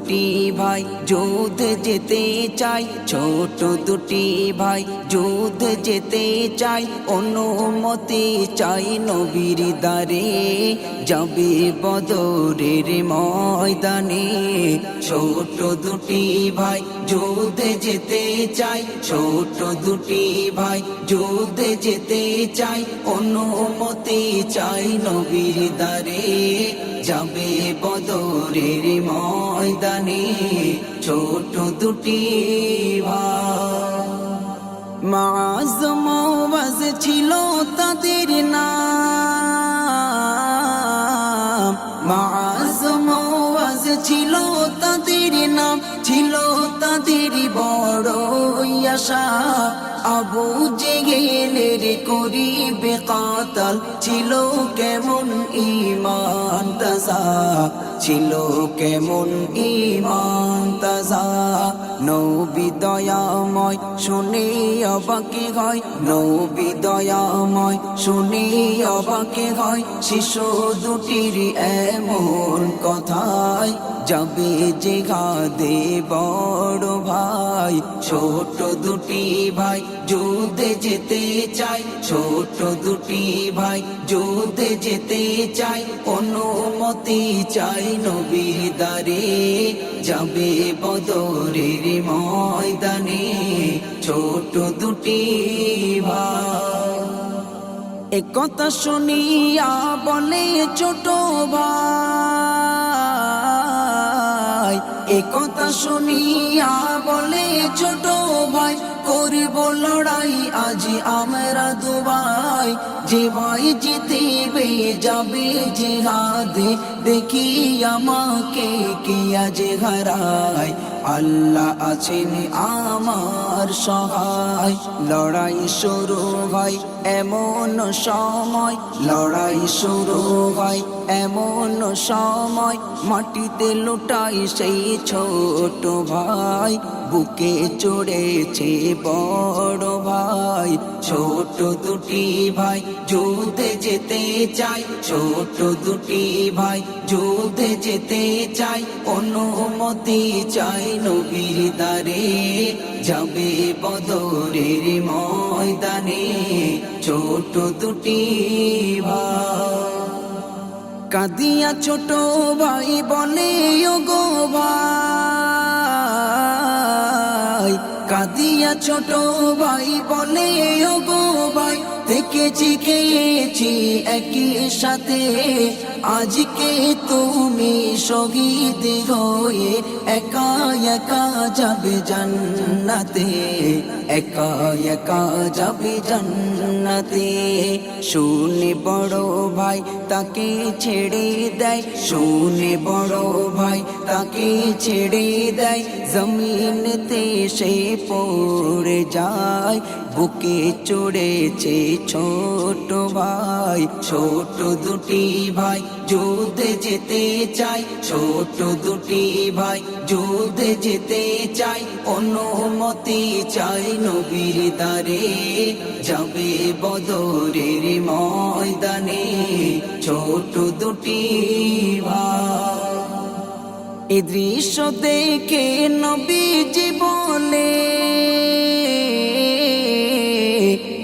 দুটি ভাই যুদ্ধে যেতে চাই, ছোট দুটি ভাই যুদ্ধে যেতে চাই, অনুমতি চাই নবীর দ্বারে। যাবে বদরের ময়দানে। ছোট দুটি ভাই যুদ্ধে যেতে চাই, ছোট দুটি ভাই যুদ্ধে যেতে চাই, অনুমতি চাই নবীর দ্বারে। যাবে বদরের ময়দানে ছোট দুটি মাজ মওয়াজ ছিল তাদের নাম। মাজ ছিল তাদের নাম, ছিল তাদের বড় আশা। আবু জেগেলের করিবে কাতাল, ছিল কেমন ইমান তাজা, ছিল কেমন ইমান তাজা। নবী দয়াময় শুনে অবাকে হয় নবী দয়াময় শুনে অবাকে হয়। শিশু দুটির এমন কথায় যাবে যে গাদে বড় ভাই। ছোট দুটি ভাই যুদ্ধে যেতে চাই ছোট দুটি ভাই যুদ্ধে যেতে চাই অনুমতি চাই নবীর দ্বারে, যাবে বদরের ময়দানে ছোট দুটি ভাই একথা শুনিয়া বলে ছোট ভাই। একথা শুনিয়া বলে ছোট ভাই। করব লড়াই, আজ আমরা দুবাই। যে ভাই জিতিবে, যাবে জিহাদে। দেখি আমাকে কে আজ হারায়। আল্লাহ আছেন আমার সহায়। লড়াই শুরু হয় এমন সময়। লড়াই শুরু হয় এমন সময়। মাটিতে লুটাই সেই ছোট ভাই। বুকে চড়েছে বড় ভাই, ছোট দুটি ভাই যুদ্ধে যেতে চাই, ছোট দুটি ভাই যুদ্ধে যেতে চাই, অনুমতি চাই নবীর দ্বারে, যাবে বদরের ময়দানে, ছোট দুটি ভাই। কাদিয়া ছোট ভাই ও গো ভাই কাদিয়া ছোট ভাই বলে ও গো ভাই দেখেছি খেয়েছি একই সাথে আজকে তুমি শহীদ হয়ে একা একা যাবে জান্নাতে, একা একা যাবে জান্নাতে। শুনে বড় ভাই তাকে ছেড়ে দেয়, শুনে বড় ভাই তাকে ছেড়ে দেয়। জমিনতে সে পড়ে যায়, বুকে চড়েছে ছোট ভাই, ছোট দুটি ভাই। যুদ্ধে যেতে চাই, ছোট দুটি ভাই যুদ্ধে যেতে চাই, অনুমতি চাই নবীর দ্বারে। যাবে বদরের ময়দানে ছোট দুটি ভাই। এ দৃশ্য দেখে নবীজি বলে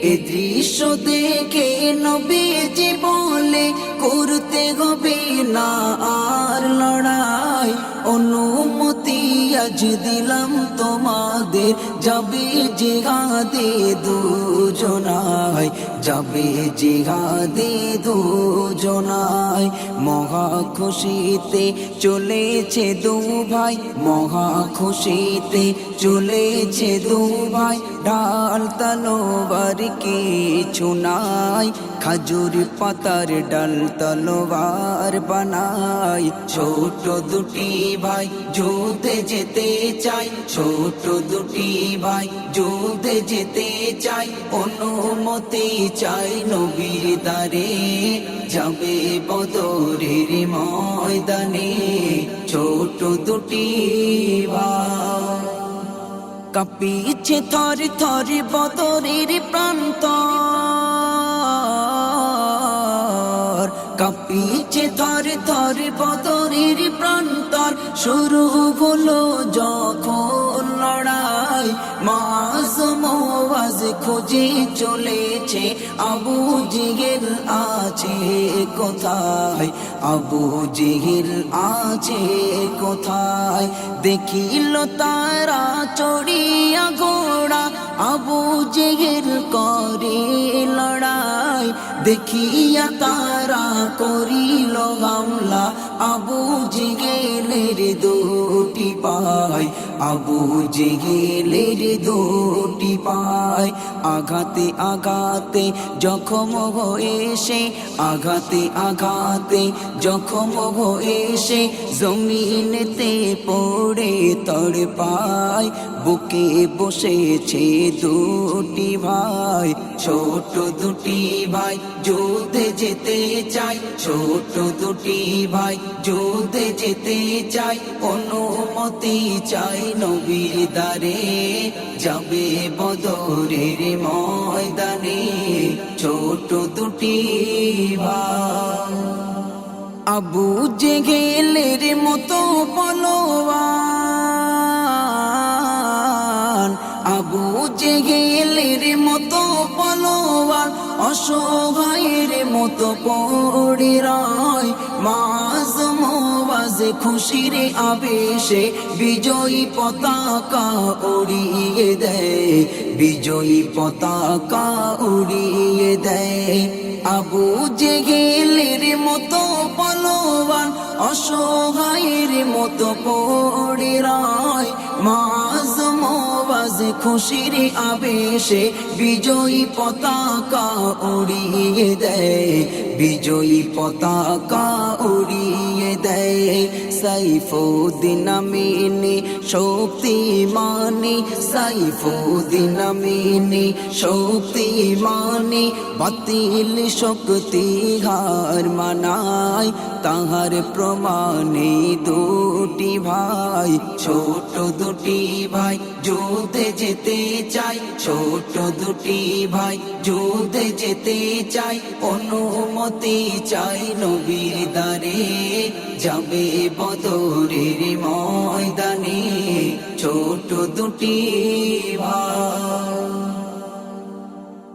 এ দৃশ্য দেখে নবীজি বলে করতে হবে না আর লড়াই। অনুমতি আজ দিলাম তোমাদের। যাবে জিহাদে দুজনায় যাবে জিহাদে দুজনায় মহা খুশিতে চলেছে দু ভাই মহা খুশিতে চলেছে দু ভাই ডাল তলোবার কিছু নাই। খাজুর পাতার ডাল তলোবার বানাই ছোট দুটি ভাই যুদ্ধে যেতে চাই ছোট দুটি ভাই যুদ্ধে যেতে চাই অনুমতি চাই নবীর দ্বারে যাবে বদরের ময়দানে ছোট দুটি ভাই কাঁপিছে থর থর বদরের প্রান্ত কাঁপিছে থর থর বদরের প্রান্তর। শুরু হলো যখন লড়াই মাসম আওয়াজ খুঁজে চলেছে, আবু জিগের আছে কোথায়? আবু জিগের আছে কোথায়? দেখিল তারা চড়িয়া ঘোড়া, আবু জেগের করে লড়াই। দেখিয়া তারা করিল হামলা, আবু জেগেলের দুটি পায়। আবু জেগেলের দুটি পায় আঘাতে আঘাতে জখম হয়ে সে আঘাতে আঘাতে জখম হয়ে সে জমিনেতে পড়ে তড় পায় বুকে বসেছে দুটি ভাই, ছোট দুটি ভাই যুদ্ধে যেতে চাই ছোট দুটি ভাই যুদ্ধে যেতে চাই অনুমতি চাই নবীর দ্বারে যাবে বদরের ময়দানে ছোট দুটি ভাই। আবু জেগেলের মতো পলোয়ান আবু জেগেলের মতো পলোয়ান অসহায়ের মতো পড়ে রায় মাস মোবাজে খুশির আবেশে বিজয়ী পতাকা উড়িয়ে দেয়। বিজয়ী পতাকা উড়িয়ে দেয়। আবু জেগেলের মতো পলোয়ান, অসহায়ের মতো পড়ে রায়। মোবাজ খুশির আবেশে বিজয়ী পতাকা উড়িয়ে দেয় বিজয়ী পতাকা উড়িয়ে দেয়। সাইফুদ্দিন আমিনী শক্তি মানি সাইফুদ্দিন শক্তি মানি বাতিল শক্তি হার মানায়, তাহার প্রমাণে দুটি ভাই। ছোট দুটি ভাই যুদ্ধে যেতে চাই ছোট দুটি ভাই যুদ্ধে যেতে চাই অনুমতি চাই নবীর দ্বারে, যাবে বদরের ময়দানি ছোট দুটি ভাই।